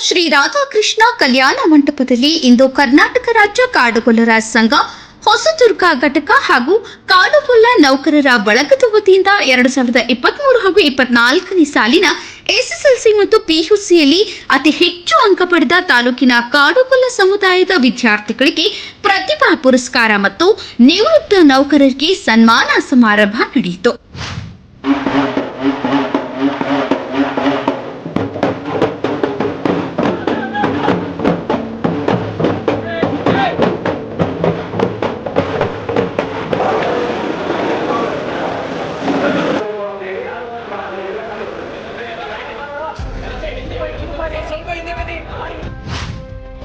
ಶ್ರೀ ರಾಧಾಕೃಷ್ಣ ಕಲ್ಯಾಣ ಮಂಟಪದಲ್ಲಿ ಇಂದು ಕರ್ನಾಟಕ ರಾಜ್ಯ ಕಾಡುಗೊಲ್ಲರ ಸಂಘ, ಹೊಸದುರ್ಗ ಘಟಕ ಹಾಗೂ ಕಾಡುಗೊಲ್ಲ ನೌಕರರ ಬಳಗದ ವತಿಯಿಂದ ಎರಡು ಸಾವಿರದ ಇಪ್ಪತ್ಮೂರು ಹಾಗೂ ಇಪ್ಪತ್ನಾಲ್ಕನೇ ಸಾಲಿನ ಎಸ್ಎಸ್ಎಲ್ಸಿ ಮತ್ತು ಪಿಯುಸಿಯಲ್ಲಿ ಅತಿ ಹೆಚ್ಚು ಅಂಕ ಪಡೆದ ತಾಲೂಕಿನ ಕಾಡುಗೊಲ್ಲ ಸಮುದಾಯದ ವಿದ್ಯಾರ್ಥಿಗಳಿಗೆ ಪ್ರತಿಭಾ ಪುರಸ್ಕಾರ ಮತ್ತು ನಿವೃತ್ತ ನೌಕರರಿಗೆ ಸನ್ಮಾನ ಸಮಾರಂಭ ನಡೆಯಿತು.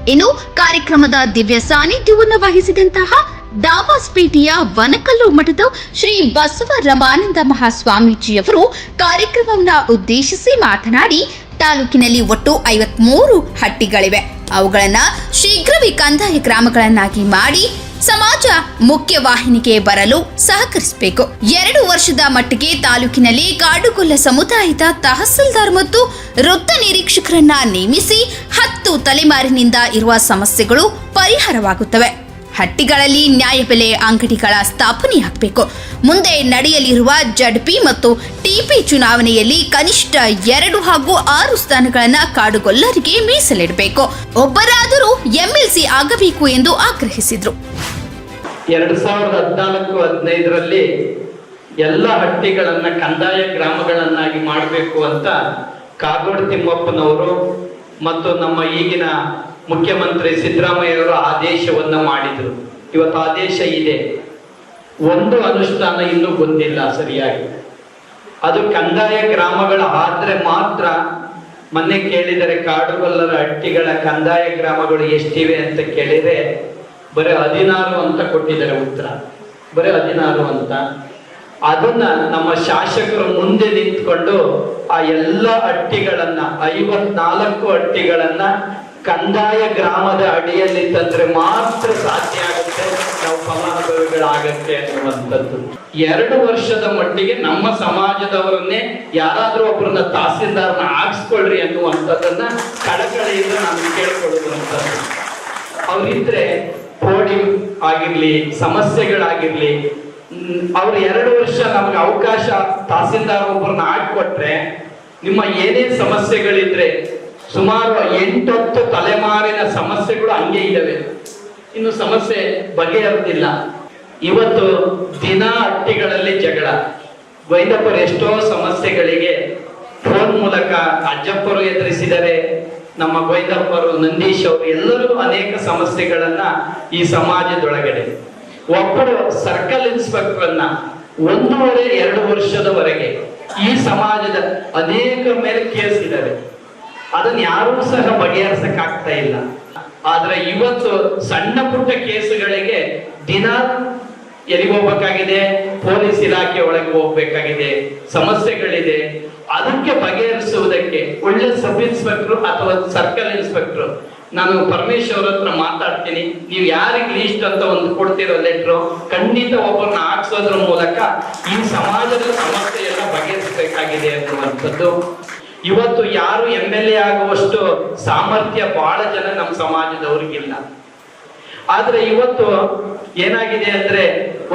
ಇನ್ನು ಕಾರ್ಯಕ್ರಮದ ದಿವ್ಯ ಸಾನ್ನಿಧ್ಯವನ್ನು ವಹಿಸಿದಂತಹ ದಾವಾಸ್ಪೇಟೆಯ ವನಕಲ್ಲು ಮಠದ ಶ್ರೀ ಬಸವ ರಮಾನಂದ ಮಹಾಸ್ವಾಮೀಜಿಯವರು ಕಾರ್ಯಕ್ರಮವನ್ನು ಉದ್ದೇಶಿಸಿ ಮಾತನಾಡಿ ತಾಲೂಕಿನಲ್ಲಿ ಒಟ್ಟು ಐವತ್ಮೂರು ಹಟ್ಟಿಗಳಿವೆ. ಅವುಗಳನ್ನು ಶೀಘ್ರವೇ ಕಂದಾಯ ಗ್ರಾಮಗಳನ್ನಾಗಿ ಮಾಡಿ ಸಮಾಜ ಮುಖ್ಯವಾಹಿನಿಗೆ ಬರಲು ಸಹಕರಿಸಬೇಕು. ಎರಡು ವರ್ಷದ ಮಟ್ಟಿಗೆ ತಾಲೂಕಿನಲ್ಲಿ ಕಾಡುಗೊಲ್ಲ ಸಮುದಾಯದ ತಹಸೀಲ್ದಾರ್ ಮತ್ತು ವೃತ್ತ ನಿರೀಕ್ಷಕರನ್ನ ನೇಮಿಸಿ ಹತ್ತು ತಲೆಮಾರಿನಿಂದ ಇರುವ ಸಮಸ್ಯೆಗಳು ಪರಿಹಾರವಾಗುತ್ತವೆ. ಹಟ್ಟಿಗಳಲ್ಲಿ ನ್ಯಾಯಬೆಲೆ ಅಂಗಡಿಗಳ ಸ್ಥಾಪನೆಯಾಗಬೇಕು ಮುಂದೆ ನಡೆಯಲಿರುವ ಜಡ್ಪಿ ಮತ್ತು ಟಿಪಿ ಚುನಾವಣೆಯಲ್ಲಿ ಕನಿಷ್ಠ ಎರಡು ಹಾಗೂ ಆರು ಸ್ಥಾನಗಳನ್ನು ಕಾಡುಗೊಲ್ಲರಿಗೆ ಮೀಸಲಿಡಬೇಕು. ಒಬ್ಬರಾದರೂ ಎಂಎಲ್ಸಿ ಆಗಬೇಕು ಎಂದು ಆಗ್ರಹಿಸಿದರು. ಎರಡು ಸಾವಿರದ ಹದಿನಾಲ್ಕು ಹದಿನೈದರಲ್ಲಿ ಎಲ್ಲ ಹಟ್ಟಿಗಳನ್ನ ಕಂದಾಯ ಗ್ರಾಮಗಳನ್ನಾಗಿ ಮಾಡಬೇಕು ಅಂತ ಕಾಗೋಡು ತಿಮ್ಮಪ್ಪನವರು ಮತ್ತು ನಮ್ಮ ಈಗಿನ ಮುಖ್ಯಮಂತ್ರಿ ಸಿದ್ದರಾಮಯ್ಯವರು ಆದೇಶವನ್ನ ಮಾಡಿದರು. ಇವತ್ತು ಆದೇಶ ಇದೆ. ಒಂದು ಅನುಷ್ಠಾನ ಇನ್ನೂ ಬಂದಿಲ್ಲ ಸರಿಯಾಗಿ. ಅದು ಕಂದಾಯ ಗ್ರಾಮಗಳ ಆದ್ರೆ ಮಾತ್ರ ಮೊನ್ನೆ ಕೇಳಿದರೆ ಕಾಡುಗಲ್ಲರ ಹಟ್ಟಿಗಳ ಕಂದಾಯ ಗ್ರಾಮಗಳು ಎಷ್ಟಿವೆ ಅಂತ ಕೇಳಿದರೆ ಬರೀ ಹದಿನಾರು ಅಂತ ಕೊಟ್ಟಿದ್ದಾರೆ ಉತ್ತರ. ಬರೀ ಹದಿನಾರು ಅಂತ. ಅದನ್ನ ನಮ್ಮ ಶಾಸಕರು ಮುಂದೆ ನಿಂತ್ಕೊಂಡು ಆ ಎಲ್ಲ ಹಟ್ಟಿಗಳನ್ನ, ಐವತ್ನಾಲ್ಕು ಹಟ್ಟಿಗಳನ್ನ ಕಂದಾಯ ಗ್ರಾಮದ ಅಡಿಯಲ್ಲಿ ತಂದ್ರೆ ಮಾತ್ರ ಸಾಧ್ಯ ಆಗುತ್ತೆ, ನಾವು ಫಲಾನುಭವಿಗಳಾಗತ್ತೆ ಅನ್ನುವಂಥದ್ದು. ಎರಡು ವರ್ಷದ ಮಟ್ಟಿಗೆ ನಮ್ಮ ಸಮಾಜದವರನ್ನೇ ಯಾರಾದ್ರೂ ಒಬ್ಬರನ್ನ ತಹಸೀಲ್ದಾರ್ನ ಹಾಕ್ಸ್ಕೊಳ್ರಿ ಅನ್ನುವಂಥದ್ದನ್ನ ಕಳಕಳಿಯಿಂದ ನಾನು ಕೇಳ್ಕೊಳ್ಳುವಂಥದ್ದು. ಅವರಿದ್ರೆ ಪೋಡಿ ಆಗಿರ್ಲಿ, ಸಮಸ್ಯೆಗಳಾಗಿರ್ಲಿ ಅವ್ರ ಎರಡು ವರ್ಷ ನಮ್ಗೆ ಅವಕಾಶ ತಹಸೀಲ್ದಾರ್ ಒಬ್ಬರನ್ನ ಆಡ್ಕೊಟ್ರೆ ನಿಮ್ಮ ಏನೇ ಸಮಸ್ಯೆಗಳಿದ್ರೆ ಸುಮಾರು ಎಂಟತ್ತು ತಲೆಮಾರಿನ ಸಮಸ್ಯೆಗಳು ಹಂಗೆ ಇದ್ದಾವೆ ಇನ್ನು ಸಮಸ್ಯೆ ಬಗೆಹರಿದಿಲ್ಲ. ಇವತ್ತು ದಿನ ಹಟ್ಟಿಗಳಲ್ಲಿ ಜಗಳ. ವೈದ್ಯಪರು ಎಷ್ಟೋ ಸಮಸ್ಯೆಗಳಿಗೆ ಫೋನ್ ಮೂಲಕ ಅಜ್ಜಪ್ಪರು ಎದುರಿಸಿದರೆ ನಮ್ಮ ವೈದ್ಯಪ್ಪರು ನಂದೀಶ್ ಅವರು ಎಲ್ಲರೂ ಅನೇಕ ಸಮಸ್ಯೆಗಳನ್ನ ಈ ಸಮಾಜದೊಳಗಡೆ. ಒಬ್ಬರು ಸರ್ಕಲ್ ಇನ್ಸ್ಪೆಕ್ಟರ್ ಅನ್ನ ಒಂದೂವರೆ, ಎರಡು ವರ್ಷದವರೆಗೆ ಈ ಸಮಾಜದ ಅನೇಕ ಮೇಲೆ ಕೇಸ್ ಇದಾವೆ. ಅದನ್ನ ಯಾರೂ ಸಹ ಬಗೆಹರಿಸಕ್ ಆಗ್ತಾ ಇಲ್ಲ. ಆದ್ರೆ ಇವತ್ತು ಸಣ್ಣ ಪುಟ್ಟ ಕೇಸುಗಳಿಗೆ ದಿನ ಎಲ್ಲಿಗೆ ಹೋಗ್ಬೇಕಾಗಿದೆ? ಪೊಲೀಸ್ ಇಲಾಖೆ ಒಳಗೆ ಹೋಗ್ಬೇಕಾಗಿದೆ. ಸಮಸ್ಯೆಗಳಿದೆ. ಅದಕ್ಕೆ ಬಗೆಹರಿಸುವುದಕ್ಕೆ ಒಳ್ಳೆ ಸಬ್ ಇನ್ಸ್ಪೆಕ್ಟರ್ ಅಥವಾ ಸರ್ಕಲ್ ಇನ್ಸ್ಪೆಕ್ಟರ್, ನಾನು ಪರಮೇಶ್ವರ್ ಹತ್ರ ಮಾತಾಡ್ತೀನಿ. ನೀವು ಯಾರಿಗೆ ಲೀಸ್ಟ್ ಅಂತ ಒಂದು ಕೊಡ್ತಿರೋ ಲೆಟ್ರು, ಖಂಡಿತ ಒಬ್ಬರನ್ನ ಹಾಕ್ಸೋದ್ರ ಮೂಲಕ ಈ ಸಮಾಜದ ಸಮಸ್ಯೆ ಎಲ್ಲ ಬಗೆಹರಿಸಬೇಕಾಗಿದೆ ಅನ್ನುವಂಥದ್ದು ಇವತ್ತು ಯಾರು ಎಂ ಎಲ್ ಎ ಆಗುವಷ್ಟು ಸಾಮರ್ಥ್ಯ ಬಹಳ ಜನ ನಮ್ಮ ಸಮಾಜದವ್ರಿಗಿಲ್ಲ. ಆದ್ರೆ ಇವತ್ತು ಏನಾಗಿದೆ ಅಂದ್ರೆ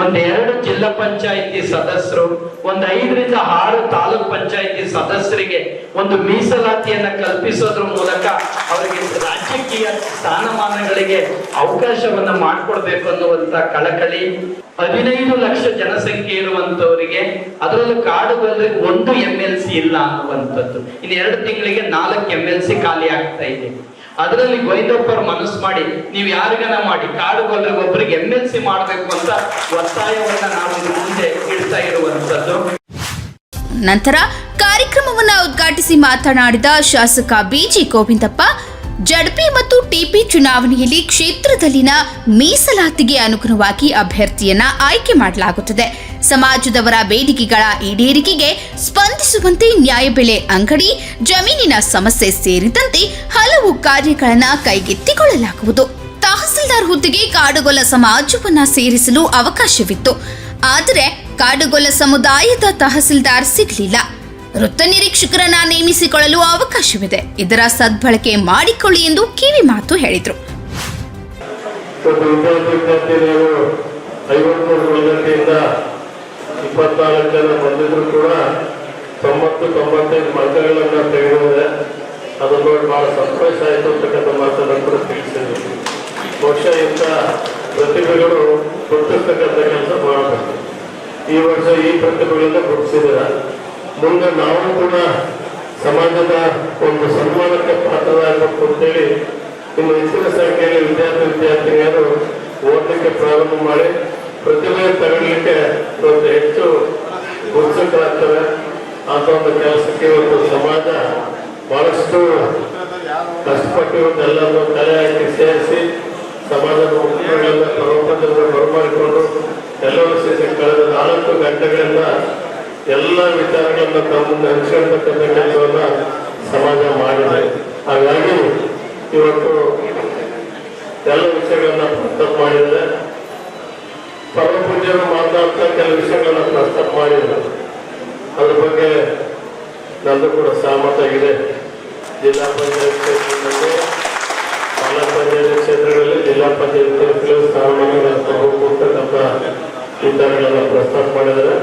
ಒಂದ್ ಎರಡು ಜಿಲ್ಲಾ ಪಂಚಾಯಿತಿ ಸದಸ್ಯರು, ಒಂದ್ ಐದರಿಂದ ಆರು ತಾಲೂಕ್ ಪಂಚಾಯಿತಿ ಸದಸ್ಯರಿಗೆ ಒಂದು ಮೀಸಲಾತಿಯನ್ನ ಕಲ್ಪಿಸೋದ್ರ ಮೂಲಕ ಅವರಿಗೆ ರಾಜಕೀಯ ಸ್ಥಾನಮಾನಗಳಿಗೆ ಅವಕಾಶವನ್ನ ಮಾಡಿಕೊಡ್ಬೇಕು ಅನ್ನುವಂತ ಕಳಕಳಿ. ಹದಿನೈದು ಲಕ್ಷ ಜನಸಂಖ್ಯೆ ಇರುವಂತವರಿಗೆ ಅದರಲ್ಲೂ ಕಾಡುಗಳಲ್ಲಿ ಒಂದು ಎಂ ಎಲ್ ಸಿ ಇಲ್ಲ ಅನ್ನುವಂಥದ್ದು. ಇನ್ನು ಎರಡು ತಿಂಗಳಿಗೆ ನಾಲ್ಕು ಎಂ ಎಲ್ ಸಿ ಖಾಲಿ ಆಗ್ತಾ ಇದೆ. ಅದರಲ್ಲಿ ಗೋವಿಂದಪ್ಪರು ಮನಸ್ಸು ಮಾಡಿ, ನೀವು ಯಾರಿಗನ ಮಾಡಿ ಕಾಡುಗೊಲ್ಲರಿಗೆ ಒಬ್ಬರಿಗೆ ಎಂ ಎಲ್ ಸಿ ಮಾಡಬೇಕು ಅಂತ ಒತ್ತಾಯವನ್ನ ನಾವು ಮುಂದೆ ಇಡ್ತಾ ಇರುವಂತದ್ದು ನಂತರ ಕಾರ್ಯಕ್ರಮವನ್ನ ಉದ್ಘಾಟಿಸಿ ಮಾತನಾಡಿದ ಶಾಸಕ ಬಿಜಿ ಗೋವಿಂದಪ್ಪ, ಜಡ್ಪಿ ಮತ್ತು ಟಿಪಿ ಚುನಾವಣೆಯಲ್ಲಿ ಕ್ಷೇತ್ರದಲ್ಲಿನ ಮೀಸಲಾತಿಗೆ ಅನುಗುಣವಾಗಿ ಅಭ್ಯರ್ಥಿಯನ್ನ ಆಯ್ಕೆ ಮಾಡಲಾಗುತ್ತದೆ. ಸಮಾಜದವರ ಬೇಡಿಕೆಗಳ ಈಡೇರಿಕೆಗೆ ಸ್ಪಂದಿಸುವಂತೆ ನ್ಯಾಯಬೆಲೆ ಅಂಗಡಿ, ಜಮೀನಿನ ಸಮಸ್ಯೆ ಸೇರಿದಂತೆ ಹಲವು ಕಾರ್ಯಗಳನ್ನು ಕೈಗೆತ್ತಿಕೊಳ್ಳಲಾಗುವುದು. ತಹಸೀಲ್ದಾರ್ ಹುದ್ದೆಗೆ ಕಾಡುಗೊಲ್ಲ ಸಮಾಜವನ್ನ ಸೇರಿಸಲು ಅವಕಾಶವಿತ್ತು. ಆದರೆ ಕಾಡುಗೊಲ್ಲ ಸಮುದಾಯದ ತಹಸೀಲ್ದಾರ್ ಸಿಗಲಿಲ್ಲ. ವೃತ್ತ ನಿರೀಕ್ಷಕರನ್ನ ನೇಮಿಸಿಕೊಳ್ಳಲು ಅವಕಾಶವಿದೆ. ಇದರ ಸದ್ಬಳಕೆ ಮಾಡಿಕೊಳ್ಳಿ ಎಂದು ಕಿವಿ ಮಾತು ಹೇಳಿದರು. ಇಪ್ಪತ್ನಾಲ್ಕು ಜನ ಬಂದಿದ್ರು ಕೂಡ ತೊಂಬತ್ತು, ತೊಂಬತ್ತೈದು ಮತಗಳನ್ನು ತೆಗೆದಿದೆ ಅದು ನೋಡಿ ಬಹಳ ಸಂತೋಷ ಆಯಿತು ಅಂತಕ್ಕಂಥ ಮಾತನ್ನು ಕೂಡ ತಿಳಿಸಿದ್ರು. ವರ್ಷ ಇಂಥ ಪ್ರತಿಭೆಗಳು ಗುರುತಿಸ್ತಕ್ಕಂಥ ಕೆಲಸ ಮಾಡಬೇಕು. ಈ ವರ್ಷ ಈ ಪ್ರತಿಭೆಗಳನ್ನ ಗುರುತಿಸಿದಿರ ಮುಂದೆ ನಾವು ಕೂಡ ಸಮಾಜದ ಒಂದು ಸನ್ಮಾನಕ್ಕೆ ಪಾತ್ರರಾಗಬೇಕು ಅಂತೇಳಿ ಇನ್ನು ಹೆಚ್ಚಿನ ಸಂಖ್ಯೆಯಲ್ಲಿ ವಿದ್ಯಾರ್ಥಿ, ವಿದ್ಯಾರ್ಥಿನಿಯರು ಓದಲಿಕ್ಕೆ ಪ್ರಾರಂಭ ಮಾಡಿ ಪ್ರತಿಭೆ ತಗೊಳ್ಳಿಕ್ಕೆ ಇವತ್ತು ಹೆಚ್ಚು ಉತ್ಸುಕರಾಗ್ತವೆ. ಅಂತ ಒಂದು ಕೆಲಸಕ್ಕೆ ಇವತ್ತು ಸಮಾಜ ಬಹಳಷ್ಟು ಕಷ್ಟಪಟ್ಟು ಇವತ್ತೆಲ್ಲರೂ ತಲೆ ಹಾಕಿ ಸೇರಿಸಿ ಸಮಾಜದ ಮುಖ್ಯಗಳಿಂದ ಪರೋಪದಿಂದ ಬರಮಾಡಿಕೊಂಡು ಎಲ್ಲರೂ ಸೇರಿ ಕಳೆದ ನಾಲ್ಕು ಗಂಟೆಗಳಿಂದ ಎಲ್ಲ ವಿಚಾರಗಳನ್ನು ತಮ್ಮ ಮುಂದೆ ಹಂಚ್ಕೊಳ್ತಕ್ಕಂಥ ಕೆಲಸವನ್ನು ಸಮಾಜ ಮಾಡಿದೆ. ಹಾಗಾಗಿ ಇವತ್ತು ಎಲ್ಲ ವಿಷಯಗಳನ್ನ ಪ್ರಸ್ತಾಪ ಮಾಡಿದರೆ ಪರಮಪೂಜ್ಯರು ಮಾತಾಡ್ತಾ ಕೆಲವು ವಿಷಯಗಳನ್ನ ಪ್ರಸ್ತಾಪ ಮಾಡಿದ್ರು. ಅದ್ರ ಬಗ್ಗೆ ನಂದು ಕೂಡ ಸಹಮತ ಇದೆ. ಜಿಲ್ಲಾ ಪಂಚಾಯತ್ ಕ್ಷೇತ್ರದಲ್ಲಿ, ಜಿಲ್ಲಾ ಪಂಚಾಯತ್ ಕ್ಷೇತ್ರಗಳಲ್ಲಿ ಜಿಲ್ಲಾ ಪಂಚಾಯತ್ ಸ್ಥಾನಮಾನ ತಗೋತಕ್ಕಂಥ ವಿಚಾರಗಳನ್ನ ಪ್ರಸ್ತಾಪ ಮಾಡಿದರೆ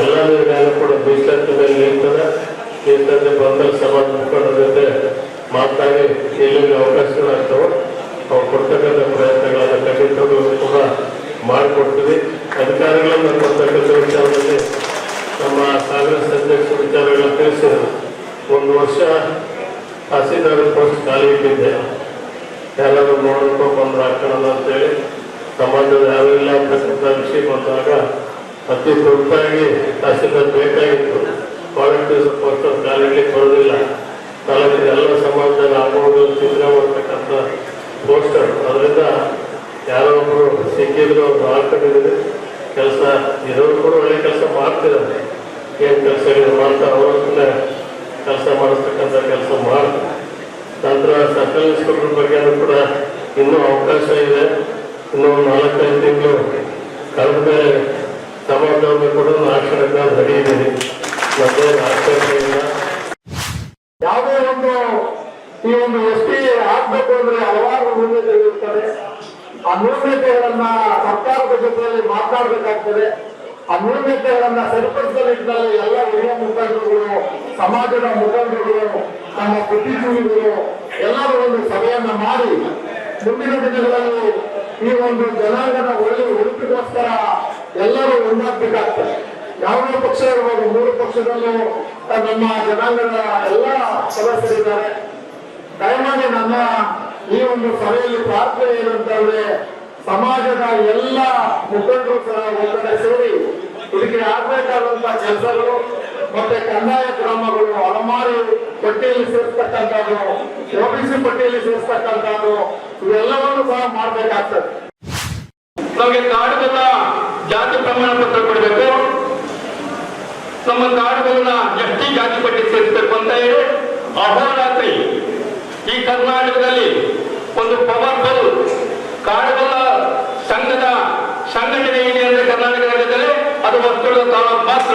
ಎಲ್ಲ ನಿರ್ಣಯ ಕೂಡ ಮೀಸಲಾತಿ ಮೇಲೆ ನಿಲ್ತದೆ ಮೀಸಲಾತಿ ಬಂದಲ್ಲಿ ಸಮಾಜ ಮುಖಂಡರ ಜೊತೆ ಮಾತಾಡಿ ಎಲ್ಲಿ ಅವಕಾಶಗಳಾಗ್ತವೋ, ಅವ್ರು ಕೊಡ್ತಕ್ಕಂಥ ಕೂಡ ಮಾಡಿಕೊಡ್ತೀವಿ ಅಧಿಕಾರಿಗಳನ್ನು ಕೊಡ್ತಕ್ಕಂಥ ವಿಚಾರದಲ್ಲಿ ನಮ್ಮ ಕಾಂಗ್ರೆಸ್ ಅಧ್ಯಕ್ಷ ವಿಚಾರಗಳನ್ನ ತಿಳಿಸಿದರು. ಒಂದು ವರ್ಷ ತಹಸೀಲ್ದಾರ್ ಪೋಸ್ಟ್ ಖಾಲಿ ಇಟ್ಟಿದ್ದೆ. ಎಲ್ಲರೂ ನೋಡೋಕ್ಕೋ ಬಂದ್ರೆ ಹಾಕೋಣ ಅಂತೇಳಿ. ಸಮಾಜದ ಯಾರು ಇಲ್ಲ ಅಂತಕ್ಕಂಥ ವಿಷಯ ಬಂದಾಗ ಅತಿ ತುರ್ತಾಗಿ ತಹಸೀಲ್ದಾರ್ ಬೇಕಾಗಿತ್ತು. ವಾಲಂಟಿಯರ್ಸ್ ಪೋಸ್ಟ್ ಖಾಲಿ ಇಡ್ಲಿಕ್ಕೆ ಬರೋದಿಲ್ಲ. ತಾಲೂಕಿನ ಎಲ್ಲ ಸಮಾಜದಲ್ಲಿ ಆಗೋದು, ಚಿತ್ರ ಮಾಡ್ತಕ್ಕಂಥ ಪೋಸ್ಟರ್ ಅದರಿಂದ ಯಾರೋ ಒಬ್ಬರು ಸಿಕ್ಕಿದ್ರು ಅವ್ರು ಹಾಕೊಂಡಿದ್ರು ಕೆಲಸ ಇರೋರು ಕೂಡ ಒಳ್ಳೆ ಕೆಲಸ ಮಾಡ್ತಿದ್ದಾರೆ. ಏನು ಕೆಲಸ ಮಾಡ್ತಾ ಅವ್ರನ್ನೇ ಕೆಲಸ ಮಾಡಿಸ್ತಕ್ಕಂಥ ಕೆಲಸ ಮಾಡ್ತಾರೆ ನಂತರ ಸರ್ಕಲ್ ಇನ್ಸ್ಪೆಕ್ಟರ್ ಬಗ್ಗೆ ಕೂಡ ಇನ್ನೂ ಅವಕಾಶ ಇದೆ. ಇನ್ನೂ ನಾಲ್ಕೈದು ತಿಂಗಳು ಕಳೆದ ಮೇಲೆ ಕೂಡ ಆಚರಣೆ ರೆಡಿ ಇದ್ದೀನಿ ಮತ್ತೆ ಆಚರಣೆ ಇಲ್ಲ ಯಾವುದೇ ಒಂದು ಈ ಒಂದು ಎಸ್ ಟಿ ಆಗ್ಬೇಕು ಅಂದ್ರೆ ಹಲವಾರು ನ್ಯೂನತೆಗಳಿರ್ತದೆ ಆ ನ್ಯೂನತೆಗಳನ್ನ ಸರ್ಕಾರದ ಜೊತೆಯಲ್ಲಿ ಮಾತನಾಡಬೇಕಾಗ್ತದೆ ಆ ನ್ಯೂನತೆಗಳನ್ನ ಸರಿಪಡಿಸುವ ನಿಟ್ಟಿನಲ್ಲಿ ಎಲ್ಲ ಹಿರಿಯ ಮುಖಂಡರುಗಳು, ಸಮಾಜದ ಮುಖಂಡರುಗಳು ನಮ್ಮ ಬುದ್ಧಿಜೀವಿಗಳು ಎಲ್ಲರೂ ಒಂದು ಸಭೆಯನ್ನ ಮಾಡಿ ಮುಂದಿನ ದಿನಗಳಲ್ಲಿ ಈ ಒಂದು ಜನಾಂಗದ ಒಳ್ಳೆಯ ಉಳಿಪಿಗೋಸ್ಕರ ಎಲ್ಲರೂ ಒಂದಾಗಬೇಕಾಗ್ತದೆ. ಯಾವುದೇ ಪಕ್ಷ ಇರ್ಬೋದು, ಮೂರು ಪಕ್ಷದಲ್ಲೂ ನಮ್ಮ ಜನಾಂಗದ ಎಲ್ಲ ಸದಸ್ಯರಿದ್ದಾರೆ. ದಯಮಾಡಿ ನನ್ನ ಈ ಒಂದು ಸಭೆಯಲ್ಲಿ ಪ್ರಾರ್ಥನೆ ಏನಂತಂದ್ರೆ ಸಮಾಜದ ಎಲ್ಲ ಮುಖಂಡರು ಸಹ ಒಂದೆಡೆ ಸೇರಿ ಇದಕ್ಕೆ ಆಗ್ಬೇಕಾದಂತಹ ಕೆಲಸಗಳು ಮತ್ತೆ ಕಂದಾಯ ಕ್ರಮಗಳು, ಅಲಮಾರಿ ಪಟ್ಟಿಯಲ್ಲಿ ಸೇರಿಸ್ತಕ್ಕಂಥದ್ದು ಒಬಿಸಿ ಪಟ್ಟಿಯಲ್ಲಿ ಸೇರಿಸ್ತಕ್ಕಂಥದ್ದು, ಇವೆಲ್ಲವನ್ನು ಸಹ ಮಾಡಬೇಕಾಗ್ತದೆ. ನಮಗೆ ಕಾಡುಗಳ ಜಾತಿ ಪ್ರಮಾಣ ಪತ್ರ ಕೊಡಬೇಕು. ನಮ್ಮ ಕಾಡುಗಳನ್ನ ಎಷ್ಟಿ ಜಾತಿ ಪಟ್ಟಿ ಸೇರಿಸಬೇಕು ಅಂತ ಹೇಳಿ ಅಹೋರಾತ್ರಿ ಈ ಕರ್ನಾಟಕದಲ್ಲಿ ಒಂದು ಪವರ್ಫುಲ್ ಕಾಡುಗಳ ಸಂಘದ ಸಂಘಟನೆ ಇದೆ ಅಂದ್ರೆ ಕರ್ನಾಟಕ ರಾಜ್ಯದಲ್ಲಿ ಅದು ವಸ್ತುಗಳ ತಾಲೂಕು ಮಾತ್ರ.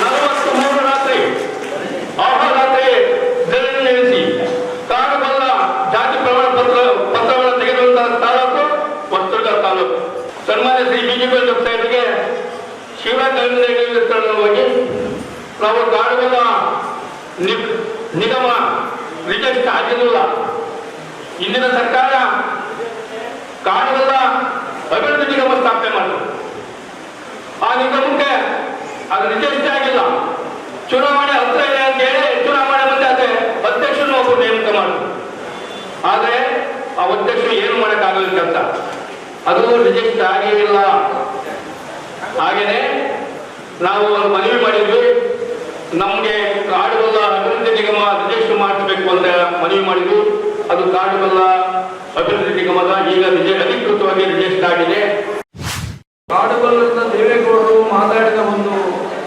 ನಲವತ್ತು ಮೂರು ರಾತ್ರಿ ಅಹೋರಾತ್ರಿ ಧರಣಿ ನಡೆಸಿ ಕಾಡುಗಳ ಜಾತಿ ಪ್ರಮಾಣ ಪತ್ರ ಪತ್ರವನ್ನು ತೆಗೆದುಕೊಂಡ ತಾಲೂಕು ವಸ್ತುಗಳ ತಾಲೂಕು. ಸನ್ಮಾನ್ಯ ಶ್ರೀ ಬಿಜೆಪಿ ಸಾಹೇಬರಿಗೆ ಶಿವಗಂಗಾ ಹೋಗಿ, ನಾವು ಕಾಡುಗಳ ನಿಗಮ, ರಿಜೆಕ್ಟ್ ಆಗಿರಲಿಲ್ಲ. ಇಂದಿನ ಸರ್ಕಾರ ಕಾಡುಗಳ ಅಭಿವೃದ್ಧಿ ನಿಗಮ ಸ್ಥಾಪನೆ ಮಾಡಿದ್ರು. ಆ ನಿಗಮಕ್ಕೆ ಅದು ರಿಜಿಸ್ಟರ್ ಆಗಿಲ್ಲ. ಚುನಾವಣೆ ಹತ್ರ ಇದೆ ಅಂತ ಹೇಳಿ ಚುನಾವಣೆ ಮುಂದೆ ಅದೇ ಅಧ್ಯಕ್ಷರು ಒಬ್ಬರು ನೇಮಕ ಮಾಡಿದ್ರು. ಆದ್ರೆ ಆ ಅಧ್ಯಕ್ಷರು ಏನು ಮಾಡಕ್ಕಾಗಲ್ಲ ಅಂತ. ಅದು ರಿಜೆಕ್ಟ್ ಆಗೇ ಇಲ್ಲ. ಹಾಗೇನೆ ನಾವು ಒಂದು ಮನವಿ ಮಾಡಿದ್ವಿ. ನಮಗೆ ಕಾಡುಗಲ್ಲ ಅಭಿವೃದ್ಧಿ ನಿಗಮ ರಿಜಿಸ್ಟರ್ ಮಾಡಿಸ್ಬೇಕು ಅಂತ ಮನವಿ ಮಾಡಿದ್ವಿ. ಅದು ಕಾಡುಗಳ ಅಭಿವೃದ್ಧಿ ನಿಗಮದ ಈಗ ಅಧಿಕೃತವಾಗಿ ರಿಜಿಸ್ಟರ್ ಆಗಿದೆ ಕಾಡುಗೊಲ್ಲದ ದೇವೇಗೌಡರು ಮಾತಾಡಿದ ಒಂದು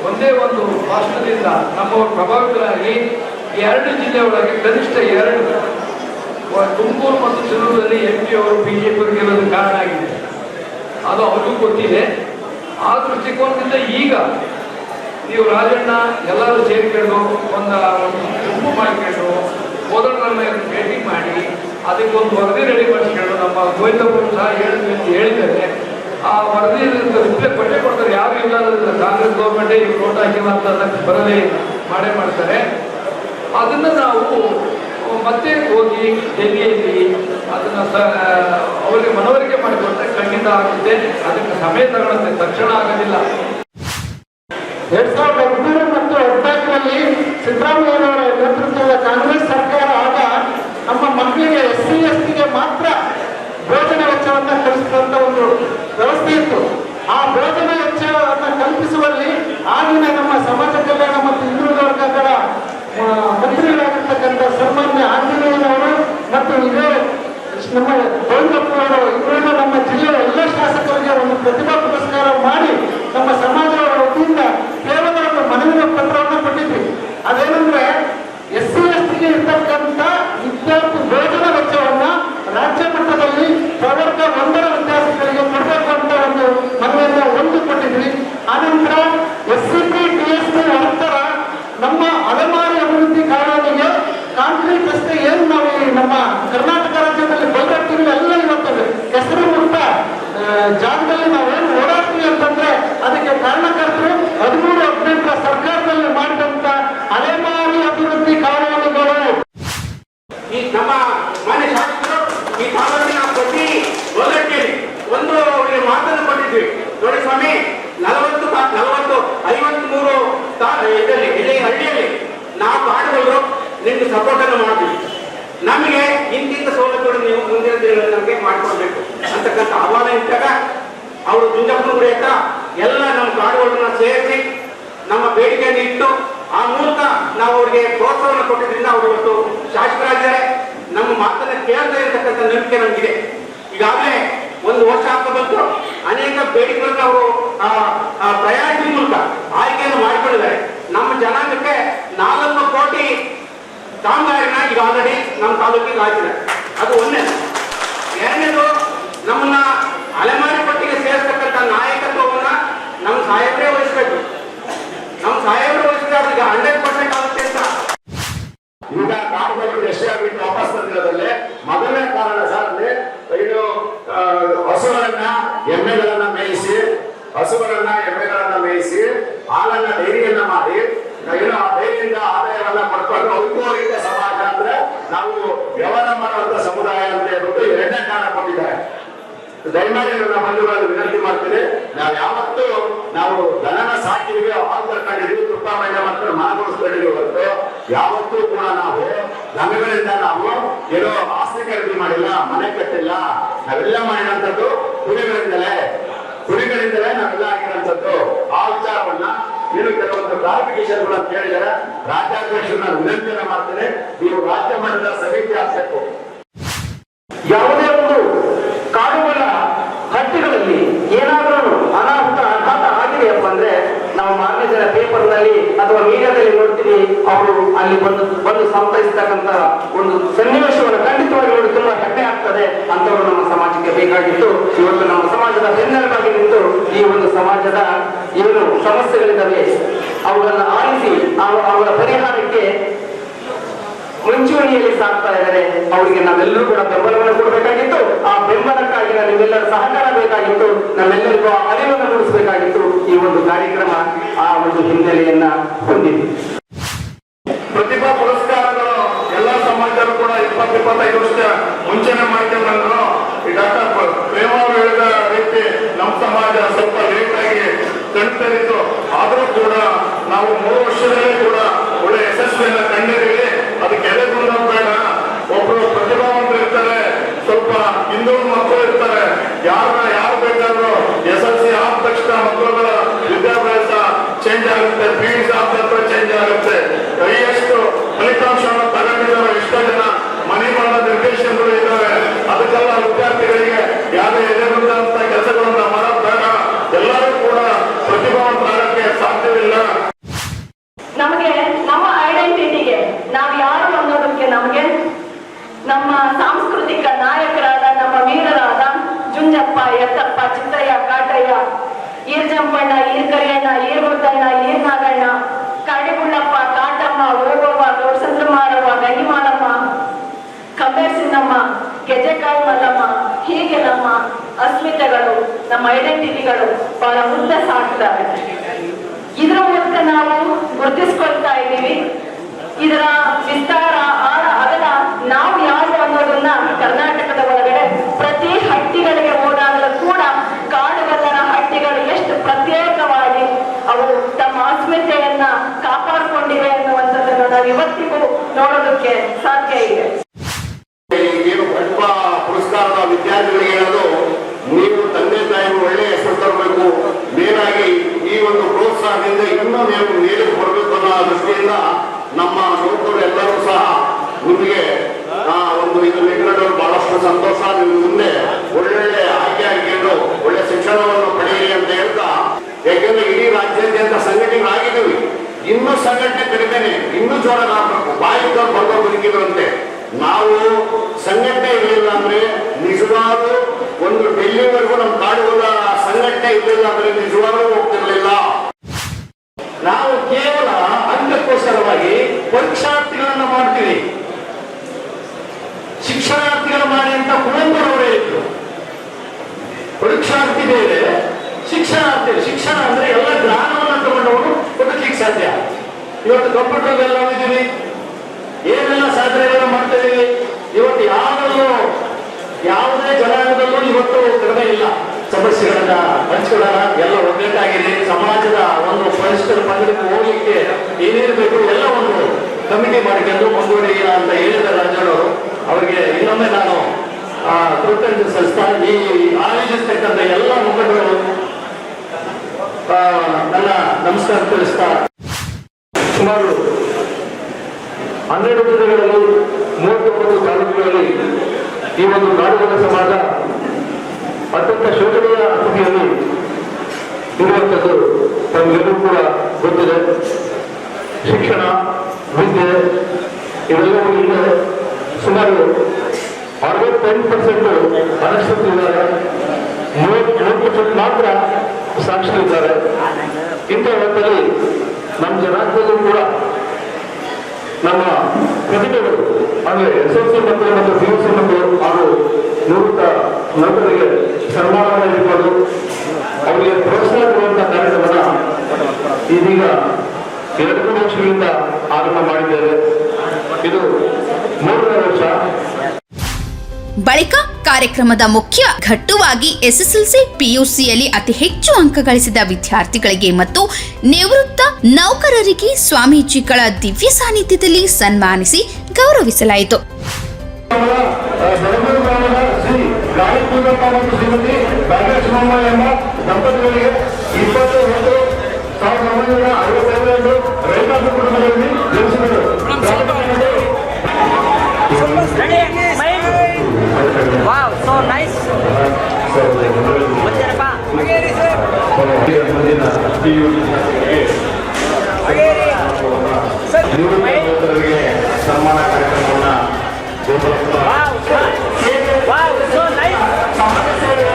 ಒಂದೇ ಒಂದು ಭಾಷಣದಿಂದ ನಮ್ಮ ಪ್ರಭಾವಿತರಾಗಿ ಎರಡು ಜಿಲ್ಲೆ ಒಳಗೆ ಕನಿಷ್ಠ ಎರಡು ತುಮಕೂರು ಮತ್ತು ಚಿನ್ನೂರಲ್ಲಿ ಎಂ ಪಿ ಅವರು ಬಿಜೆಪಿ ಗೆಲ್ಲೋದು ಕಾರಣ ಆಗಿದೆ ಅದು ಅವ್ರಿಗೂ ಗೊತ್ತಿದೆ ಆ ದೃಷ್ಟಿಕೋನದಿಂದ ಈಗ ನೀವು ರಾಜಣ್ಣ ಎಲ್ಲರೂ ಸೇರಿಕೊಂಡು ಒಂದು ಗುಂಪು ಮಾಡಿಕೊಂಡು ಮೊದಲನ್ನ ಭೇಟಿ ಮಾಡಿ ಅದಕ್ಕೆ ಒಂದು ವರದಿ ರೆಡಿ ಮಾಡಿಸ್ಕೊಂಡು ನಮ್ಮ ಗೋವಿಂದಪ್ಪರು ಸಹ ಹೇಳಿದ್ವಿ ಅಂತ ಹೇಳಿದ್ದೇನೆ ಆ ವರದಿ ರಿಪ್ಲೈ ಕೊಟ್ಟೆ ಕೊಡ್ತಾರೆ. ಯಾರು ಇಲ್ಲ. ಕಾಂಗ್ರೆಸ್ ಗೌರ್ಮೆಂಟೇ ಈಗ ನೋಟ್ ಹಾಕಿಲ್ಲ ಅಂತ ಬರಲಿ ಮಾಡೇ ಮಾಡ್ತಾರೆ. ಅದನ್ನ ನಾವು ಮತ್ತೆ ಹೋಗಿ ಡೆಲ್ಲಿಯಲ್ಲಿ ಅದನ್ನ ಅವರಿಗೆ ಮನವರಿಕೆ ಮಾಡಿಕೊಂಡ್ರೆ ಖಂಡಿತ ಆಗುತ್ತೆ. ಅದಕ್ಕೆ ಸಮಯ ತಗೊಳುತ್ತೆ. ತಕ್ಷಣ ಆಗೋದಿಲ್ಲ. ಎರಡ್ ಸಾವಿರದ ಹದಿಮೂರು ಮತ್ತು ಹದಿನಾಲ್ಕರಲ್ಲಿ ಸಿದ್ದರಾಮಯ್ಯನವರ ನೇತೃತ್ವದ ಕಾಂಗ್ರೆಸ್ ಸರ್ಕಾರ ನಮ್ಮ ಮಕ್ಕಳಿಗೆ ಎಸ್ ಸಿ ಎಸ್ ಟಿಗೆ ಮಾತ್ರ ಭೋಜನ ವೆಚ್ಚವನ್ನು ಕಲಿಸಿದಂತ ಒಂದು ವ್ಯವಸ್ಥೆ ಇತ್ತು. ಆ ಭೋಜನ ವೆಚ್ಚವನ್ನು ಕಲ್ಪಿಸುವಲ್ಲಿ ಆಗಿನ ನಮ್ಮ ಸಮಾಜ ಕಲ್ಯಾಣ ಮತ್ತು ಹಿಂದುಳಿದ ವರ್ಗಗಳ ಆ, ಮಂತ್ರಿಗಳಾಗಿರ್ತಕ್ಕಂಥ ಸನ್ಮಾನ್ಯ ಆಂಜನೇಯನವರು ಮತ್ತು ಇದೇ ನಮ್ಮ ಗೋವಿಂದಪ್ಪನವರು ಇವರನ್ನು ನಮ್ಮ ಜಿಲ್ಲೆಯ ಎಲ್ಲ ಶಾಸಕರಿಗೆ ಒಂದು ಪ್ರತಿಭಾ ಪುರಸ್ಕಾರ ಮಾಡಿ ನಮ್ಮ ಸಮಾಜದ ವತಿಯಿಂದ ಕೇವಲ ಒಂದು ಮನವಿ ಪತ್ರವನ್ನು ಕೊಟ್ಟಿದ್ವಿ ಅದೇನೆಂದ್ರೆ ಎಸ್ ಸಿ ಎಸ್ ಟಿಗೆ ಇರ್ತಕ್ಕಂಥ ವಿದ್ಯಾರ್ಥಿ ಭೋಜನ ವೆಚ್ಚವನ್ನ ರಾಜ್ಯ ಮಟ್ಟದಲ್ಲಿ ಪ್ರವರ್ಗ ಒಂದರ ವಿದ್ಯಾರ್ಥಿಗಳಿಗೆ ಕೊಡಬೇಕು ಅಂತ ಒಂದು ಮನವಿಯನ್ನ ಒಂದು ಕೊಟ್ಟಿದ್ವಿ ಆನಂತರ S C P T S P ನಂತರ ನಮ್ಮ ಅಲೆಮಾರಿ ಅಭಿವೃದ್ಧಿ ಕಾನೂನಿಗೆ ಕಾಂಕ್ರೀಟ್ ರಸ್ತೆ ಏನು ನಾವು ಈ ನಮ್ಮ ಕರ್ನಾಟಕ ರಾಜ್ಯದಲ್ಲಿ ಬೈರಟ್ಟಿವಿ ಎಲ್ಲ ಇವತ್ತು ಹೆಸರು ಮುಕ್ತ ಆ, ಜಾಗದಲ್ಲಿ ನಾವೇನು ಓಡಾಡ್ತೀವಿ ಅಂತಂದ್ರೆ ಅದಕ್ಕೆ ಕಾರಣಕರ್ತರು ಹದಿಮೂರು ಹದಿನೆಂಟರ ಸರ್ಕಾರದಲ್ಲಿ ಮಾಡಿದಂತ ಅಲೆಮಾರಿ ಅಭಿವೃದ್ಧಿ ಕಾನೂನುಗಳು ಈ ನಮ್ಮ ಮಾನ್ಯ ಶಾಸಕರು ಈ ತಾಲೂಕಿನ ಪ್ರತಿ ಹೋದಟ್ಟಿಯಲ್ಲಿ ಒಂದು ಅವರಿಗೆ ಮಾತನ್ನು ಕೊಟ್ಟಿದ್ವಿ ನೋಡಿ ಸ್ವಾಮಿ ನಲವತ್ತು ಕಾ- ನಲವತ್ತು ಐವತ್ಮೂರು ತಾ- ಇದರಲ್ಲಿ ಇಲ್ಲಿ ಹಳ್ಳಿಯಲ್ಲಿ ನಾವು ಕಾಡುಗಳು ನಿಮ್ಗೆ ಸಪೋರ್ಟ್ ಅನ್ನು ಮಾಡ್ತೀವಿ ನಮಗೆ ಇಂತಿಂತ ಸೌಲಭ್ಯಗಳು ನೀವು ಮುಂದಿನ ದಿನಗಳಲ್ಲಿ ನಮಗೆ ಮಾಡ್ಕೊಡ್ಬೇಕು ಅಂತಕ್ಕಂಥ ಆಹ್ವಾನ ಇದ್ದಾಗ ಅವರು ಜುಂಜಪ್ಪನ ಗುಡಿ ಹತ್ರ ಎಲ್ಲ ನಮ್ಮ ಕಾಡುಗಳನ್ನ ಸೇರಿಸಿ ನಮ್ಮ ಬೇಡಿಕೆಯನ್ನು ಇಟ್ಟು ಆ ಮೂಲಕ ನಾವು ಅವರಿಗೆ ಪ್ರೋತ್ಸಾಹವನ್ನು ಕೊಟ್ಟಿದ್ರಿಂದ ಅವರು ಇವತ್ತು ಶಾಸಕರಾಗಿದ್ದಾರೆ ನಮ್ಮ ಮಾತನ್ನ ಕೇಳ್ತಾ ಇರತಕ್ಕಂಥ ನಂಬಿಕೆ ನಮಗಿದೆ. ಈಗಾಗಲೇ ಒಂದು ವರ್ಷ ಆಗ್ತಾ ಬಂತು ಅನೇಕ ಬೇಡಿಕೆಗಳನ್ನ ಅವರು ಪ್ರಯಾಣಿಸಿದ ಮೂಲಕ ಆಯ್ಕೆಯನ್ನು ಮಾಡಿಕೊಂಡಿದ್ದಾರೆ. ನಮ್ಮ ಜನಾಂಗಕ್ಕೆ ನಾಲ್ಕು ಕೋಟಿ ಕಾಮಗಾರಿನ ಈಗ ಆಲ್ರೆಡಿ ನಮ್ಮ ತಾಲೂಕಿಗೆ ಆಗಿದೆ ಅದು ಒಂದೇ. ಎರಡನೇದು, ನಮ್ಮನ್ನ ಅಲೆಮಾರಿ ಪಟ್ಟಿಗೆ ಸೇರಿಸ್ತಕ್ಕಂಥ ನಾಯಕತ್ವವನ್ನ ನಮ್ಮ ಸಾಹೇಬರೇ ವಹಿಸ್ಬೇಕು. ನಮ್ಮ ಸಾಹೇಬರು ವಹಿಸಿದ್ರೆ ಅವ್ರಿಗೆ ಹಂಡ್ರೆಡ್ ಪರ್ಸೆಂಟ್ ಈಗ ಕಾಡುಗಳು ಎಷ್ಟೇ ಆಗ್ಬಿಟ್ಟು ವಾಪಸ್ ಬಂದಿರೋದ್ರಲ್ಲಿ ಮೊದಲನೇ ಕಾರಣ ಸರ್ ಇದು ಹಸುಗಳನ್ನ ಎಮ್ಮೆಗಳನ್ನ ಮೇಯಿಸಿ ಹಸುಗಳನ್ನ ಎಮ್ಮೆಗಳನ್ನ ಮೇಯಿಸಿ, ಹಾಲನ್ನ ಡೈರಿಯನ್ನ ಮಾಡಿ ಏನು ಆ ಡೈರಿಯಿಂದ ಆದಾಯವನ್ನ ಪಡ್ಕೊಂಡು ಉಪಯೋಗಿತ ಸಮಾಜ ಅಂದ್ರೆ ನಾವು ವ್ಯವಹಾರ ಮಾಡುವಂತ ಸಮುದಾಯ ಅಂತ ಹೇಳ್ಬಿಟ್ಟು ಎರಡನೇ ಕಾರಣ ಕೊಟ್ಟಿದ್ದಾರೆ ದಯಮಾಡಿ ನನ್ನ ಬಂಧುಗಳನ್ನು ವಿನಂತಿ ಮಾಡ್ತೀನಿ ನಾವು ಯಾವತ್ತು ನಾವು ದನನ ಸಾಕಿದೀವಿ ಹಾಲು ಕರ್ಕೊಂಡಿದೀವಿ ತುಪ್ಪ ಮೈದ ಮಾತ್ರ ಮನಗೊಳಿಸ್ಕೊಂಡಿದೀವಿ ಹೊರತು ಯಾವತ್ತೂ ಕೂಡ ನಾವು ದನಗಳಿಂದ ನಾವು ಏನೋ ಆಸ್ತಿ ಖರೀದಿ ಮಾಡಿಲ್ಲ ಕಟ್ಟಿಲ್ಲ ನಾವೆಲ್ಲ ಮಾಡಿರೋಂಥದ್ದು ಕುರಿಗಳಿಂದಲೇ ಕುರಿಗಳಿಂದಲೇ ನಾವೆಲ್ಲ ಆಗಿರೋಂಥದ್ದು ಆ ವಿಚಾರವನ್ನ ಏನು ಕೆಲವೊಂದು ಕ್ಲಾರಿಫಿಕೇಶನ್ ಕೂಡ ಕೇಳಿದರೆ ರಾಜ್ಯಾಧ್ಯಕ್ಷರನ್ನ ವಿನಂತಿಯನ್ನ ಮಾಡ್ತೇನೆ. ನೀವು ರಾಜ್ಯ ಮಟ್ಟದ ಸಮಿತಿ ಹಾಕ್ಬೇಕು ಯಾವುದೇ ಒಂದು ಕಾಡುಗಳ ಹಟ್ಟಿಗಳಲ್ಲಿ ಏನಾದರೂ ಅನಾಹುತ ಆಘಾತ ಆಗಿದೆಯಪ್ಪ ಅಂದ್ರೆ ನಾವು ಮಾರನೇ ದಿನ ಅಥವಾ ಮೀಡಿಯಾದಲ್ಲಿ ನೋಡ್ತೀವಿ ಅವರು ಅಲ್ಲಿ ಬಂದು ಬಂದು ಸಂತೈಸ್ತಕ್ಕಂತ ಒಂದು ಸನ್ನಿವೇಶವನ್ನು ಖಂಡಿತವಾಗಿ ನೋಡಿ ತುಂಬಾ ಹೆಮ್ಮೆ ಆಗ್ತದೆ ಅಂತವರು ನಮ್ಮ ಸಮಾಜಕ್ಕೆ ಬೇಕಾಗಿತ್ತು. ಇವತ್ತು ನಮ್ಮ ಸಮಾಜದ ಬೆನ್ನೆಲುಬಾಗಿ ನಿಂತು ಈ ಒಂದು ಸಮಾಜದ ಏನು ಸಮಸ್ಯೆಗಳಿದ್ದಾವೆ ಅವುಗಳನ್ನು ಆಲಿಸಿ, ಅವ- ಅವರ ಪರಿಹಾರಕ್ಕೆ ಮುಂಚೂಣಿಯಲ್ಲಿ ಸಾಕ್ತಾ ಇದ್ದಾರೆ. ಅವರಿಗೆ ನಾವೆಲ್ಲರೂ ಕೂಡ ಬೆಂಬಲವನ್ನು ಕೊಡಬೇಕಾಗಿತ್ತು. ಆ ಬೆಂಬಲಕ್ಕಾಗಿ ನಿಮ್ಮೆಲ್ಲರ ಸಹಕಾರ ಬೇಕಾಗಿತ್ತು ನಮ್ಮೆಲ್ಲರಿಗೂ ಆ ಅರಿವನ್ನು ಮೂಡಿಸಬೇಕಾಗಿತ್ತು. ಈ ಒಂದು ಕಾರ್ಯಕ್ರಮ ಆ ಒಂದು ಹಿನ್ನೆಲೆಯನ್ನ ಹೊಂದಿದೆ. ಪ್ರತಿಭಾ ಪುರಸ್ಕಾರಗಳು ಎಲ್ಲ ಸಮಾಜರು ಕೂಡ ಇಪ್ಪತ್ತು, ಇಪ್ಪತ್ತೈದು ವರ್ಷ ಮುಂಚೆನೆ ಮಾಡ್ಕೊಂಡು ಈ ಡಾಕ್ಟರ್ ಪ್ರೇಮ ಹೇಳಿದ ರೀತಿ ನಮ್ಮ ಸಮಾಜ ಸ್ವಲ್ಪ ಲೇಟ್ ಆಗಿ ಕಣ್ತರಿತು. ಆದರೂ ಕೂಡ ನಾವು ಮೂರು ವರ್ಷದಲ್ಲೇ ಕೂಡ ಒಳ್ಳೆ ಯಶಸ್ವಿಯನ್ನ ಕಂಡಿದ್ದೀವಿ. ಅದಕ್ಕೆ ಎದೆಗುಂದ ಬೇಡ. ಒಬ್ರು ಪ್ರತಿಭಾವಂತರು ಇರ್ತಾರೆ ಸ್ವಲ್ಪ ಹಿಂದೂ ಮಕ್ಕಳು ಇರ್ತಾರೆ, ಯಾರು ಬೇಕಾದ್ರೂ ಎಸ್ ಎಲ್ ಸಿ ಆದ ತಕ್ಷಣ ಮಕ್ಕಳುಗಳ ವಿದ್ಯಾಭ್ಯಾಸ ಚೇಂಜ್ ಆಫ್ ಆದ ಚೇಂಜ್ ಆಗುತ್ತೆ. ಹೈಯೆಸ್ಟ್ ಫಲಿತಾಂಶವನ್ನು ತಗೊಂಡಿದ್ದಾರೆ ಎಷ್ಟೋ ಜನ ಮನೆ ಮಾಡೋ ನಿರ್ದೇಶನಗಳು ಇದ್ದಾವೆ. ಅದಕ್ಕೆಲ್ಲ ವಿದ್ಯಾರ್ಥಿಗಳಿಗೆ ಯಾವುದೇ ಅಂತ ಕೆಲಸಗಳನ್ನ ಮಾಡೋದು pensar ನಾವು ಸಂಘಟನೆ ಇರಲಿಲ್ಲ ಅಂದ್ರೆ ನಿಜವಾಗ್ಲೂ ಒಂದು ಡೆಲ್ಲಿವರೆಗೂ ನಮ್ಮ ಕಾಡುಗಳ ಸಂಘಟನೆ ಇರಲಿಲ್ಲ ಅಂದ್ರೆ ನಿಜವಾಗ್ಲೂ ಹೋಗ್ತಿರ್ಲಿಲ್ಲ. ನಾವು ಕೇವಲ ಅಂಗಕ್ಕೋಸ್ಕರವಾಗಿ ಪರೀಕ್ಷಾರ್ಥಿಗಳನ್ನ ಮಾಡ್ತೀವಿ. ಶಿಕ್ಷಣಾರ್ಥಿಗಳು ಮಾಡಿ ಅಂತ ಕುವೆಂಪುರವರು ಹೇಳಿದ್ರು. ಪರೀಕ್ಷಾರ್ಥಿ ಬೇರೆ, ಶಿಕ್ಷಣಾರ್ಥಿ, ಶಿಕ್ಷಣ ಅಂದ್ರೆ ಎಲ್ಲ ಜ್ಞಾನವನ್ನು ತಗೊಂಡವರು ಕೊಡಲಿಕ್ಕೆ ಸಾಧ್ಯ. ಇವತ್ತು ಕಂಪ್ಯೂಟರ್ ಎಲ್ಲ ಏನೆಲ್ಲ ಸಾಧನೆಗಳನ್ನು ಮಾಡ್ತಾ ಇದೀವಿ ಇವತ್ತು ಯಾವ್ದಲ್ಲೂ ಯಾವುದೇ ಜನಾಂಗದಲ್ಲೂ ಇವತ್ತು ಕಡಿಮೆ ಇಲ್ಲ. ಸಮಸ್ಯೆಗಳನ್ನ ಹಂಚ್ಕೊಳ್ಳೋಣ. ಎಲ್ಲ ಒಗ್ಗಟ್ಟಾಗಿದೆ ಸಮಾಜದ ಒಂದು ಪರಿಸ್ಥಿತಿ ಪಂಗಡಕ್ಕೆ ಹೋಗ್ಲಿಕ್ಕೆ ಏನೇನು ಬೇಕು ಎಲ್ಲ ಒಂದು ಕಮಿಟಿ ಮಾಡಿಕೊಂಡು ಮುಂದುವರಿಯ ಅಂತ ಹೇಳಿದ ರಾಜರು ಅವರಿಗೆ ಇನ್ನೊಮ್ಮೆ ನಾನು ಆ, ಕೃತಜ್ಞ ಸಂಸ್ಥಾನ ಈ ಆಯೋಜಿಸ್ತಕ್ಕಂಥ ಎಲ್ಲ ಮುಖಂಡಗಳು ನನ್ನ ನಮಸ್ಕಾರ ತಿಳಿಸ್ತಾ ಸುಮಾರು ಹನ್ನೆರಡು ಜಿಲ್ಲೆಗಳಲ್ಲಿ ಮೂವತ್ತೊಂಬತ್ತು ತಾಲೂಕುಗಳಲ್ಲಿ ಈ ಒಂದು ನಾಡುಗಳ ಸಮಾಜ ಅತ್ಯಂತ ಶೋಚನೀಯ ಸ್ಥಿತಿಯಲ್ಲಿ ಇರುವಂಥದ್ದು ತಮಗೆಲ್ಲರೂ ಕೂಡ ಗೊತ್ತಿದೆ. ಶಿಕ್ಷಣ, ವಿದ್ಯೆ, ಇವೆಲ್ಲವೂ ಇಲ್ಲ ಸುಮಾರು ಅರವತ್ತೈದು ಪರ್ಸೆಂಟ್ ಅನಕ್ಷರಿದ್ದಾರೆ ಮೂವತ್ತು ಪರ್ಸೆಂಟ್ ಮಾತ್ರ ಸಾಕ್ಷರಿದ್ದಾರೆ ಇಂಥ ಹೊತ್ತಲ್ಲಿ ನಮ್ಮ ಜನಾಂಗದಲ್ಲೂ ಕೂಡ ನಮ್ಮ ಪ್ರತಿಭೆಗಳು. ಅಂದ್ರೆ ಎಸ್ ಎಲ್ ಸಿ ಮಕ್ಕಳು ಮತ್ತು ಪಿ ಯು ಸಿ ಮಕ್ಕಳು ಹಾಗೂ ನಿವೃತ್ತ ನೌಕರರಿಗೆ ಸನ್ಮಾನ ಇರ್ಬೋದು ಅವರಿಗೆ ಪ್ರೋತ್ಸಾಹ ಕೊಡುವಂತಹ ಕಾರ್ಯಕ್ರಮನ ಇದೀಗ ಎರಡು ವರ್ಷಗಳಿಂದ ಆರಂಭ ಮಾಡಿದ್ದೇವೆ. ಇದು ಮೂರನೇ ವರ್ಷ. ಬಳಿಕ ಕಾರ್ಯಕ್ರಮದ ಮುಖ್ಯ ಘಟ್ಟುವಾಗಿ ಎಸ್ಎಸ್ಎಲ್ಸಿ ಪಿಯುಸಿಯಲ್ಲಿ ಅತಿ ಹೆಚ್ಚು ಅಂಕ ಗಳಿಸಿದ ವಿದ್ಯಾರ್ಥಿಗಳಿಗೆ ಮತ್ತು ನಿವೃತ್ತ ನೌಕರರಿಗೆ ಸ್ವಾಮೀಜಿಗಳ ದಿವ್ಯ ಸಾನ್ನಿಧ್ಯದಲ್ಲಿ ಸನ್ಮಾನಿಸಿ ಗೌರವಿಸಲಾಯಿತು. ನಿವೃತ್ತ ನೌಕರರಿಗೆ ಸನ್ಮಾನ ಕಾರ್ಯಕ್ರಮವನ್ನು.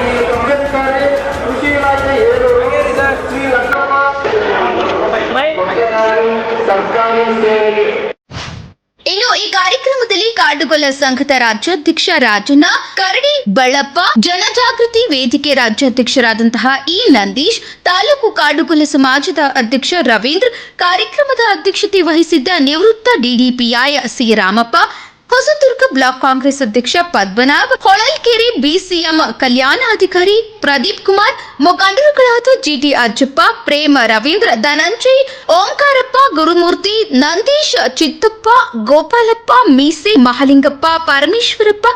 ಜಿಲ್ಲಾಧಿಕಾರಿ ಕೃಷಿ ಇಲಾಖೆ ಶ್ರೀ ಲಕ್ಷ್ಮಮ್ಮ ಸರ್ಕಾರಿ ಸೇವೆಗೆ ಕಾರ್ಯಕ್ರಮದಲ್ಲಿ ಕಾಡುಗೊಲ್ಲ ಸಂಘದ ರಾಜ್ಯಾಧ್ಯಕ್ಷ ರಾಜಣ್ಣ, ಕರಡಿ ಬಳ್ಳಪ್ಪ ಜನಜಾಗೃತಿ ವೇದಿಕೆ ರಾಜ್ಯಾಧ್ಯಕ್ಷರಾದಂತಹ ಇ ನಂದೀಶ್, ತಾಲೂಕು ಕಾಡುಗೊಲ್ಲ ಸಮಾಜದ ಅಧ್ಯಕ್ಷ ರವೀಂದ್ರ, ಕಾರ್ಯಕ್ರಮದ ಅಧ್ಯಕ್ಷತೆ ವಹಿಸಿದ್ದ ನಿವೃತ್ತ DDPI C Ramappa Hosadurga block Congress ಅಧ್ಯಕ್ಷ ಪದ್ಮನಾಭ್, ಹೊಳಲ್ಕೆರೆ ಬಿಸಿಎಂ ಕಲ್ಯಾಣಾಧಿಕಾರಿ ಪ್ರದೀಪ್ ಕುಮಾರ್ ಮುಖಂಡರುಗಳಾದ ಜಿಟಿ ಅಜ್ಜಪ್ಪ, ಪ್ರೇಮ ರವೀಂದ್ರ ಧನಂಜಯ್, ಓಂಕಾರಪ್ಪ ಗುರುಮೂರ್ತಿ, ನಂದೀಶ್ ಚಿತ್ತಪ್ಪ, ಗೋಪಾಲಪ್ಪ ಮೀಸೆ, ಮಹಾಲಿಂಗಪ್ಪ ಪರಮೇಶ್ವರಪ್ಪ,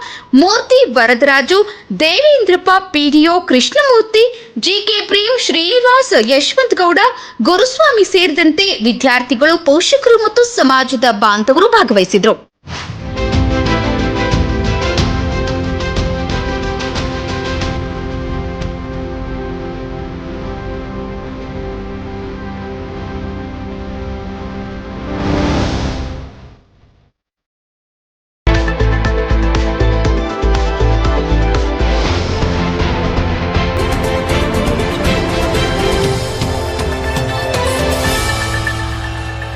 ಮೂರ್ತಿ ವರದರಾಜು, ದೇವೇಂದ್ರಪ್ಪ ಪಿಡಿಒ ಕೃಷ್ಣಮೂರ್ತಿ, ಜಿಕೆ ಪ್ರೇಮ್ ಶ್ರೀನಿವಾಸ್ ಯಶವಂತ್ ಗೌಡ ಗುರುಸ್ವಾಮಿ ಸೇರಿದಂತೆ ವಿದ್ಯಾರ್ಥಿಗಳು ಪೋಷಕರು ಮತ್ತು ಸಮಾಜದ ಬಾಂಧವರು ಭಾಗವಹಿಸಿದರು.